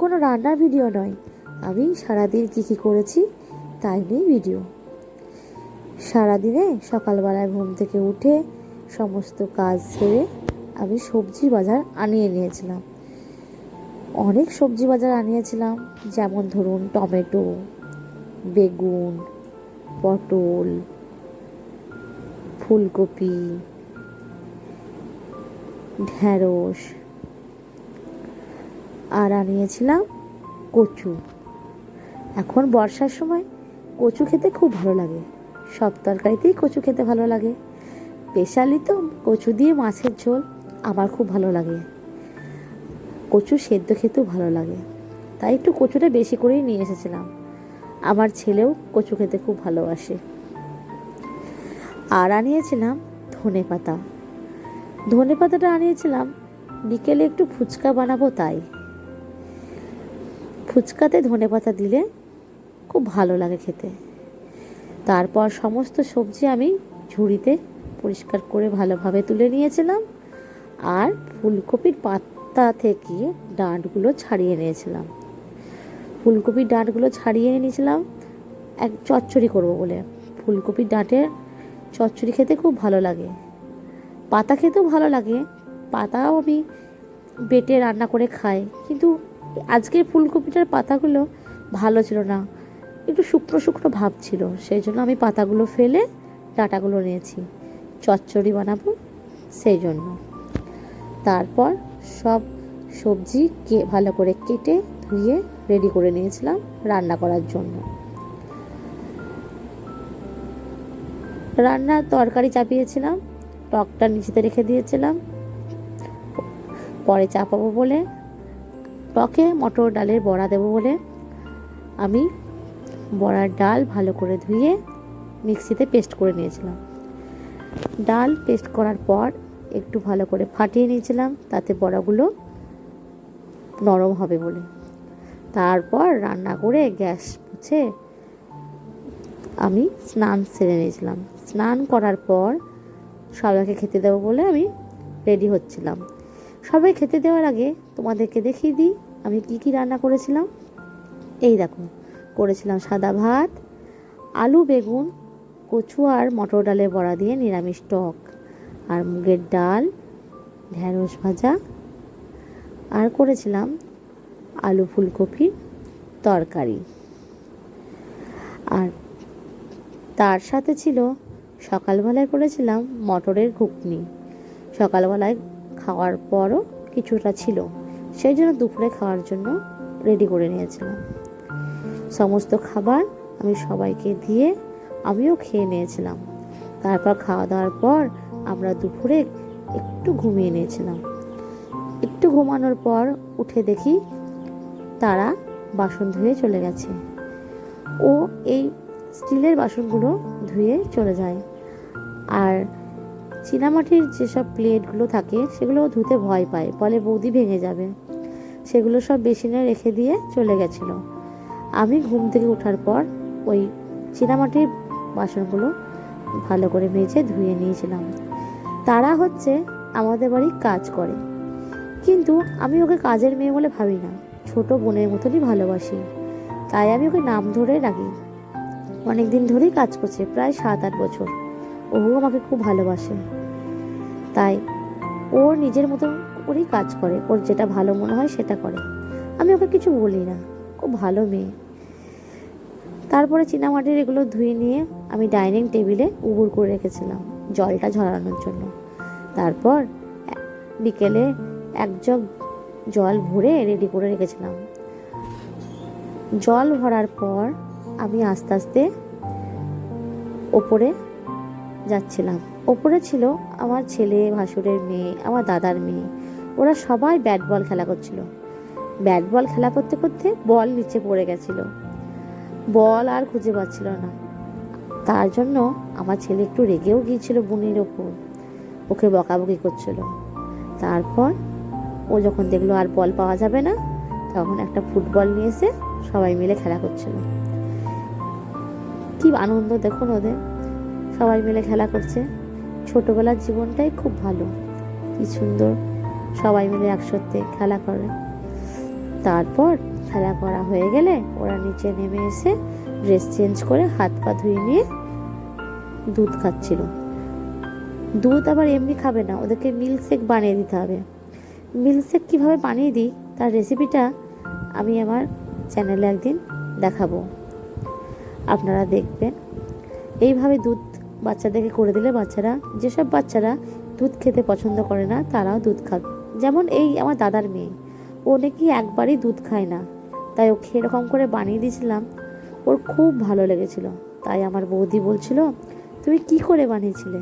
কোনো রান্নার ভিডিও নয়। আমি সারাদিন কী কী করেছি, তাই নিয়ে ভিডিও। সারাদিনে সকালবেলায় ঘুম থেকে উঠে সমস্ত কাজ সেরে আমি সবজি বাজার আনিয়ে নিয়েছিলাম। অনেক সবজি বাজার আনিয়েছিলাম, যেমন ধরুন টমেটো, বেগুন, পটল, ফুলকপি ঢ্যাঁড়স আর আনিয়েছিলাম কচু। এখন বর্ষার সময় কচু খেতে খুব ভালো লাগে। সব তরকারিতেই কচু খেতে ভালো লাগে। স্পেশালি তো কচু দিয়ে মাছের ঝোল আমার খুব ভালো লাগে। কচু সেদ্ধ খেতেও ভালো লাগে। তাই একটু কচুটা বেশি করেই নিয়ে এসেছিলাম। আমার ছেলেও কচু খেতে খুব ভালোবাসে। আর আনিয়েছিলাম ধনে পাতা। ধনে পাতাটা আনিয়েছিলাম। বিকেলে একটু ফুচকা বানাবো তাই। ফুচকাতে ধনে পাতা দিলে খুব ভালো লাগে খেতে। তারপর সমস্ত সবজি আমি ঝুড়িতে পরিষ্কার করে ভালোভাবে তুলে নিয়েছিলাম আর ফুলকপির পাতা থেকে ডাঁটগুলো ছাড়িয়ে নিয়েছিলাম। ফুলকপির ডাঁটগুলো ছাড়িয়ে নিয়েছিলাম, এক চচ্চড়ি করব বলে। ফুলকপির ডাঁটের চচ্চড়ি খেতে খুব ভালো লাগে। পাতা খেতেও ভালো লাগে, পাতাও আমি বেটে রান্না করে খাই, কিন্তু আজকের ফুলকপিটার পাতাগুলো ভালো ছিল না। একটু শুকনো শুকনো ভাব ছিল, সেই জন্য আমি পাতাগুলো ফেলে ডাঁটাগুলো নিয়েছি। চচ্চড়ি বানাবো সেই জন্য। তারপর সব সবজি কে, ভালো করে কেটে ধুয়ে রেডি করে নিয়েছিলাম রান্না করার জন্য। রান্নার তরকারি চাপিয়েছিলাম, টকটা নিচেতে রেখে দিয়েছিলাম। পরে চাপাবো বলে টকে মটর ডালের বড়া দেবো বলে আমি বড়ার ডাল ভালো করে ধুয়ে মিক্সিতে পেস্ট করে নিয়েছিলাম। ডাল পেস্ট করার পর একটু ভালো করে ফাটিয়ে নিয়েছিলাম, তাতে বড়াগুলো নরম হবে বলে। তারপর রান্না করে গ্যাস মুছে আমি স্নান সেরে নিয়েছিলাম। স্নান করার পর সবাইকে খেতে দেবো বলে আমি রেডি হচ্ছিলাম। সবাই খেতে দেওয়ার আগে তোমাদেরকে দেখিয়ে দিই আমি কি কি রান্না করেছিলাম? এই দেখো, করেছিলাম সাদা ভাত, আলু, বেগুন, কচু আর মটর ডালের বড়া দিয়ে নিরামিষ টক, আর মুগের ডাল ঢ্যাঁড়স ভাজা, আর করেছিলাম আলু ফুলকপি তরকারি। আর তার সাথে ছিল সকালবেলায় করেছিলাম মটরের ঘুগনি। সকালবেলায় খাওয়ার পরও কিছুটা ছিল। সেই জন্য দুপুরে খাওয়ার জন্য রেডি করে নিয়েছিলাম। সমস্ত খাবার আমি সবাইকে দিয়ে আমিও খেয়ে নিয়েছিলাম। তারপর খাওয়া দাওয়ার পর আমরা দুপুরে একটু ঘুমিয়ে নিয়েছিলাম। একটু ঘুমানোর পর উঠে দেখি তারা বাসন ধুয়ে চলে গেছে। ও এই স্টিলের বাসনগুলো ধুয়ে চলে যায়। আর চীনামাটির যেসব প্লেটগুলো থাকে সেগুলো ধুতে ভয় পায়। বলে বৌদি ভেঙে যাবে। সেগুলো সব বেসিনে রেখে দিয়ে চলে গেছিল। আমি ঘুম থেকে ওঠার পর ওই চীনামাটির বাসনগুলো ভালো করে মেজে ধুয়ে নিয়েছিলাম। তারা হচ্ছে আমাদের বাড়ি কাজ করে। কিন্তু আমি ওকে কাজের মেয়ে বলে ভাবি না, ছোট বোনের মতনই ভালোবাসি। তাই আমি ওকে নাম ধরে রাখি। অনেক দিন ধরেই কাজ করছে, প্রায় সাত আট বছর। ও আমাকে খুব ভালোবাসে। তাই ও নিজের মতন করেই কাজ করে। ওর যেটা ভালো মনে হয় সেটা করে। আমি ওকে কিছু বলি না। খুব ভালো মেয়ে। তারপরে চীনামাটির এগুলো ধুয়ে নিয়ে আমি ডাইনিং টেবিলে উবুর করে রেখেছিলাম জলটা ঝরানোর জন্য। তারপর বিকেলে এক জগ জল ভরে রেডি করে রেখেছিলাম। জল ভরার পর আমি আস্তে আস্তে ওপরে যাচ্ছিলাম। ওপরে ছিল আমার ছেলে ভাসুরের মেয়ে, আমার দাদার মেয়ে। ওরা সবাই ব্যাট বল খেলা করছিল। ব্যাট বল খেলা করতে করতে বল নিচে পড়ে গেছিল। বল আর খুঁজে পাচ্ছিল না। তার জন্য আমার ছেলে একটু রেগেও গিয়েছিল বুনির ওপর। ওকে বকাবকি করছিল। তারপর ও যখন দেখল আর বল পাওয়া যাবে না, তখন একটা ফুটবল নিয়ে এসে সবাই মিলে খেলা করছিল। কি আনন্দ দেখুন ওদের। সবাই মিলে খেলা করছে। ছোটবেলার জীবনটাই খুব ভালো। কি সুন্দর। সবাই মিলে একসাথে খেলা করে। তারপর খেলা করা হয়ে গেলে ওরা নিচে নেমে এসে ড্রেস চেঞ্জ করে হাত পা ধুয়ে নিয়ে দুধ খাচ্ছিল। দুধ আবার এমনি খাবে না, ওদেরকে মিল্কশেক বানিয়ে দিতে হবে। মিল্কশেক কীভাবে বানিয়ে দিই তার রেসিপিটা আমি আমার চ্যানেলে একদিন দেখাবো। আপনারা দেখবেন। এইভাবে দুধ বাচ্চাদেরকে করে দিলে বাচ্চারা, যেসব বাচ্চারা দুধ খেতে পছন্দ করে না, তারাও দুধ খাবে। যেমন এই আমার দাদার মেয়ে। ও নাকি একবারই দুধ খায় না। তাই ওকে এরকম করে বানিয়ে দিয়েছিলাম। ওর খুব ভালো লেগেছিল। তাই আমার বৌদি বলছিল, তুমি কি করে বানিয়েছিলে?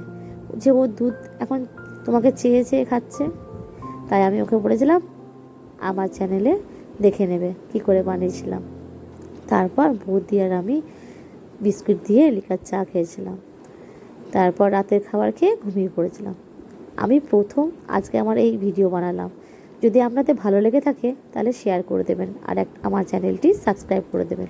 যে ও দুধ এখন তোমাকে চেয়ে চেয়ে খাচ্ছে? তাই আমি ওকে বলেছিলাম, আমার চ্যানেলে দেখে নেবে কি করে বানিয়েছিলাম। তারপর বৌদি আর আমি বিস্কুট দিয়ে লিকার চা খেয়েছিলাম। তারপর রাতের খাবার খেয়ে ঘুমিয়ে পড়েছিলাম। আমি প্রথম আজকে আমার এই ভিডিও বানালাম। যদি আপনাদের ভালো লেগে থাকে, তাহলে শেয়ার করে দেবেন। আর এক আমার চ্যানেলটি সাবস্ক্রাইব করে দেবেন।